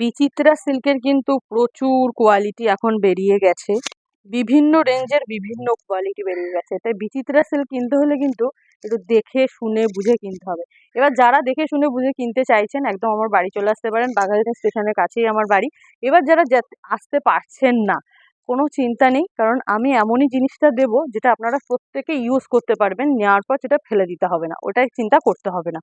বিচিত্রা সিল্কের কিন্তু প্রচুর কোয়ালিটি এখন বেরিয়ে গেছে। বিভিন্ন রেঞ্জের বিভিন্ন কোয়ালিটি বেরিয়ে গেছে। তাই বিচিত্রা সিল্ক কিনতে হলে কিন্তু একটু দেখে, শুনে, বুঝে কিনতে হবে। এবার যারা দেখে, শুনে, বুঝে কিনতে চাইছেন, একদম আমার বাড়ি চলে আসতে পারেন। বাঘাযতীন স্টেশনের কাছেই আমার বাড়ি। এবার যারা আসতে পারছেন না কোনো চিন্তা নেই, কারণ আমি এমনই জিনিসটা দেবো যেটা আপনারা প্রত্যেকে ইউজ করতে পারবেন, নেওয়ার পর সেটা ফেলে দিতে হবে না, ওটাই চিন্তা করতে হবে না।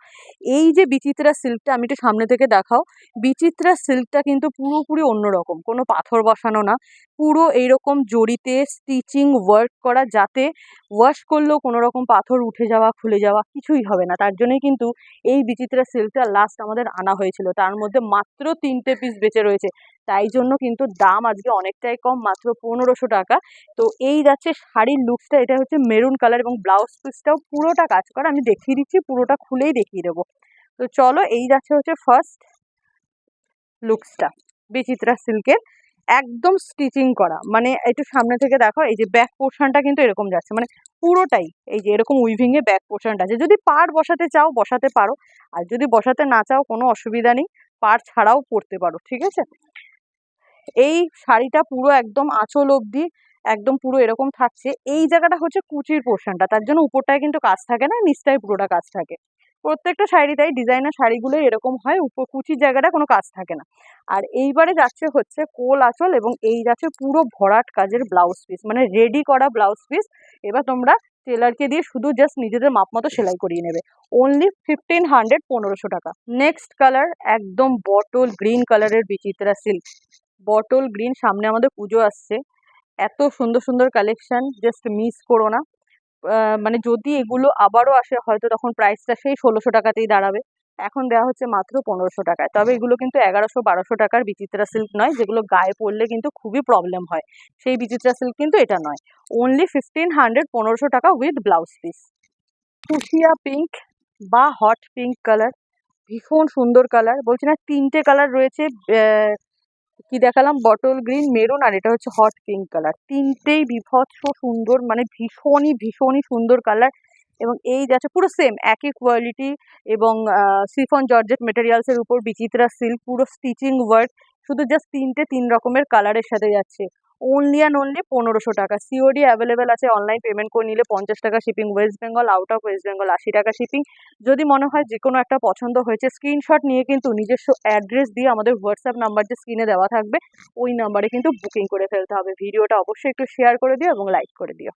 এই যে বিচিত্রা সিল্কটা আমি একটু সামনে থেকে দেখাও, বিচিত্রা সিল্কটা কিন্তু পুরোপুরি অন্যরকম, কোনো পাথর বসানো না, পুরো এইরকম জড়িতে স্টিচিং ওয়ার্ক করা যাতে ওয়াশ করলেও কোনো রকম পাথর উঠে যাওয়া, খুলে যাওয়া কিছুই হবে না, তার জন্যই কিন্তু এই বিচিত্রা সিল্কটা লাস্ট আমাদের আনা হয়েছিল, তার মধ্যে মাত্র তিনটে পিস বেঁচে রয়েছে। তাই জন্য কিন্তু দাম আজকে অনেকটাই কম, মাত্র পনেরোশো টাকা। তো এই যাচ্ছে শাড়ির লুকসটা এটা হচ্ছে মেরুন কালার এবং ব্লাউজ পিসটাও পুরোটা কাজ করা। আমি দেখিয়ে দিচ্ছি, পুরোটা খুলেই দেখিয়ে দেবো। তো চলো, এই যাচ্ছে হচ্ছে ফার্স্ট লুকসটা বিচিত্রা সিল্কের একদম স্টিচিং করা। মানে একটু সামনে থেকে দেখো, এই যে ব্যাক পোর্শনটা কিন্তু এরকম যাচ্ছে। মানে পুরোটাই, এই যে এরকম উইভিংয়ে ব্যাক পোর্শনটা আছে। যদি পার বসাতে চাও, বসাতে পারো। আর যদি বসাতে না চাও, কোনো অসুবিধা নেই। পার ছাড়াও পরতে পারো, ঠিক আছে? এই শাড়িটা পুরো একদম আঁচল অবধি, একদম পুরো এরকম থাকছে। এই জায়গাটা হচ্ছে কুচির পোর্শনটা তার জন্য উপরটায় কিন্তু কাজ থাকে না, নিচটায় পুরোটা কাজ থাকে। প্রত্যেকটা শাড়ি তাই ডিজাইনার শাড়িগুলো এরকম হয় উপর কুচির জায়গাটা কোনো কাজ থাকে না। আর এইবারে যাচ্ছে হচ্ছে কোল আঁচল এবং এই যাচ্ছে পুরো ভরাট কাজের ব্লাউজ পিস মানে রেডি করা ব্লাউজ পিস এবার তোমরা টেলারকে দিয়ে শুধু জাস্ট নিজেদের মাপ মতো সেলাই করিয়ে নেবে। অনলি ফিফটিন হান্ড্রেড পনেরোশো টাকা। নেক্সট কালার একদম বটল গ্রিন কালারের বিচিত্রা সিল্ক বটল গ্রিন সামনে আমাদের পুজো আসছে। এত সুন্দর সুন্দর কালেকশন জাস্ট মিস করো না। মানে যদি এগুলো আবারও আসে, হয়তো তখন প্রাইসটা সেই ষোলোশো টাকাতেই দাঁড়াবে। এখন দেওয়া হচ্ছে মাত্র পনেরোশো টাকায়। তবে এগুলো কিন্তু এগারোশো, বারোশো টাকার বিচিত্রা সিল্ক নয়, যেগুলো গায়ে পরলে কিন্তু খুবই প্রবলেম হয়। সেই বিচিত্রা সিল্ক কিন্তু এটা নয়। অনলি ফিফটিন হান্ড্রেড পনেরোশো টাকা with blouse piece fuchsia pink বা হট পিঙ্ক কালার ভীষণ সুন্দর কালার বলছি না, তিনটে কালার রয়েছে কি দেখালাম? বটল গ্রিন মেরুন আর এটা হচ্ছে হট পিঙ্ক কালার তিনটেই বিভৎস সুন্দর মানে ভীষণই ভীষণই সুন্দর কালার এবং এই যাচ্ছে পুরো সেম একই কোয়ালিটি এবং সিফন জর্জেট মেটেরিয়ালসের উপর বিচিত্রা সিল্ক পুরো স্টিচিং ওয়ার্ক শুধু জাস্ট তিনটে তিন রকমের কালারের সাথে যাচ্ছে। অনলি অ্যান্ড অনলি পনেরোশো টাকা। সিওডি অ্যাভেলেবেল আছে অনলাইন পেমেন্ট করে নিলে পঞ্চাশ টাকা shipping West Bengal out of West Bengal আশি টাকা শিপিং যদি মনে হয় যে কোনো একটা পছন্দ হয়েছে স্ক্রিনশট নিয়ে কিন্তু নিজস্ব অ্যাড্রেস দিয়ে আমাদের হোয়াটসঅ্যাপ নাম্বার যে স্ক্রিনে দেওয়া থাকবে, ওই নাম্বারে কিন্তু বুকিং করে ফেলতে হবে। ভিডিওটা অবশ্যই একটু শেয়ার করে দিও এবং লাইক করে দিও।